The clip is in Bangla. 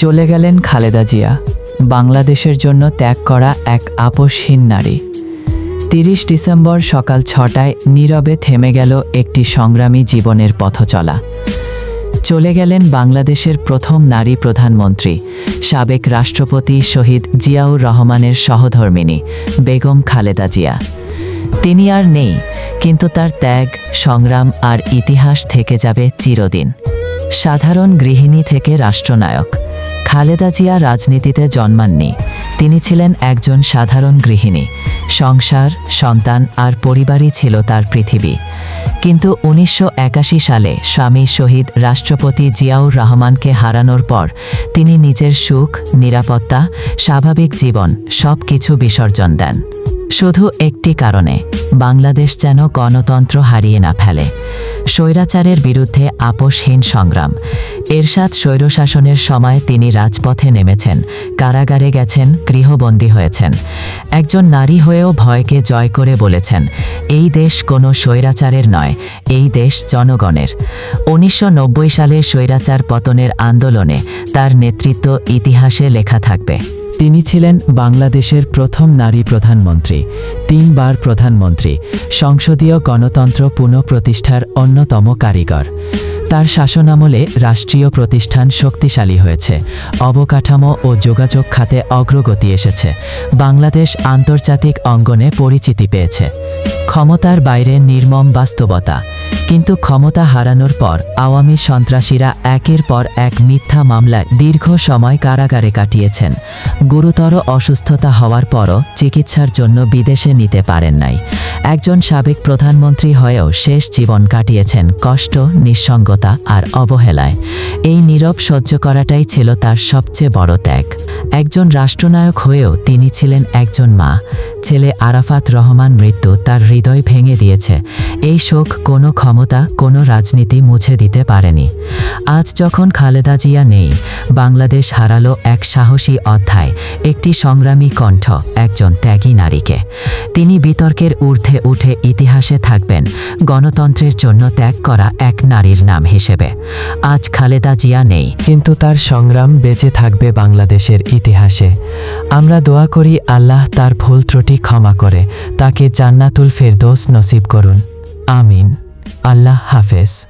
চলে গেলেন খালেদা জিয়া, বাংলাদেশের জন্য ত্যাগ করা এক আপোষহীন নারী। তিরিশ ডিসেম্বর সকাল ছটায় নীরবে থেমে গেল একটি সংগ্রামী জীবনের পথ চলা চলে গেলেন বাংলাদেশের প্রথম নারী প্রধানমন্ত্রী, সাবেক রাষ্ট্রপতি শহীদ জিয়াউর রহমানের সহধর্মিণী, বেগম খালেদা জিয়া। তিনি আর নেই, কিন্তু তার ত্যাগ, সংগ্রাম আর ইতিহাস থেকে যাবে চিরদিন। সাধারণ গৃহিণী থেকে রাষ্ট্রনায়ক। খালেদা জিয়া রাজনীতিতে জন্মাননি। তিনি ছিলেন একজন সাধারণ গৃহিণী। সংসার, সন্তান আর পরিবারই ছিল তার পৃথিবী। কিন্তু উনিশশো একাশি সালে স্বামী শহীদ রাষ্ট্রপতি জিয়াউর রহমানকে হারানোর পর তিনি নিজের সুখ, নিরাপত্তা, স্বাভাবিক জীবন সব কিছু বিসর্জন দেন। শুধু একটি কারণে, বাংলাদেশ যেন গণতন্ত্র হারিয়ে না ফেলে। স্বৈরাচারের বিরুদ্ধে আপোষহীন সংগ্রাম। এরশাদ স্বৈরশাসনের সময় তিনি রাজপথে নেমেছেন, কারাগারে গেছেন, গৃহবন্দী হয়েছেন। একজন নারী হয়েও ভয়কে জয় করে বলেছেন, এই দেশ কোনো স্বৈরাচারের নয়, এই দেশ জনগণের। উনিশশো নব্বই সালে স্বৈরাচার পতনের আন্দোলনে তার নেতৃত্ব ইতিহাসে লেখা থাকবে। তিনি ছিলেন বাংলাদেশের প্রথম নারী প্রধানমন্ত্রী, তিনবার প্রধানমন্ত্রী, সংসদীয় গণতন্ত্র পুনঃপ্রতিষ্ঠার অন্যতম কারিগর। তার শাসনামলে রাষ্ট্রীয় প্রতিষ্ঠান শক্তিশালী হয়েছে, অবকাঠামো ও যোগাযোগ খাতে অগ্রগতি এসেছে, বাংলাদেশ আন্তর্জাতিক অঙ্গনে পরিচিতি পেয়েছে। ক্ষমতার বাইরে নির্মম বাস্তবতা কিন্তু ক্ষমতা হারানোর পর আওয়ামী সন্ত্রাসীরা একের পর এক মিথ্যা মামলায় দীর্ঘ সময় কারাগারে কাটিয়েছেন। গুরুতর অসুস্থতা হওয়ার পরও চিকিৎসার জন্য বিদেশে নিতে পারেন নাই। একজন সাবেক প্রধানমন্ত্রী হয়েও শেষ জীবন কাটিয়েছেন কষ্ট, নিঃসঙ্গতা আর অবহেলায়। এই নীরব সহ্য করাটাই ছিল তার সবচেয়ে বড় ত্যাগ। একজন রাষ্ট্রনায়ক হয়েও তিনি ছিলেন একজন মা। ছেলে আরাফাত রহমান মৃত্যু তার হৃদয় ভেঙে দিয়েছে। এই শোক কোনো ক্ষমতা, কোনো রাজনীতি মুছে দিতে পারেনি। আজ যখন খালেদা জিয়া নেই, বাংলাদেশ হারালো এক সাহসী অধ্যায়, একটি সংগ্রামী কণ্ঠ, একজন ত্যাগী নারীকে। তিনি বিতর্কের ঊর্ধ্বে উঠে ইতিহাসে থাকবেন, গণতন্ত্রের জন্য ত্যাগ করা এক নারীর নাম হিসেবে। আজ খালেদা জিয়া নেই, কিন্তু তার সংগ্রাম বেঁচে থাকবে বাংলাদেশের ইতিহাসে। আমরা দোয়া করি আল্লাহ তার ভুল ত্রুটি ক্ষমা করে তাকে জান্নাতুল ফেরদৌস নসিব করুন। আমিন। আল্লাহ হাফেজ।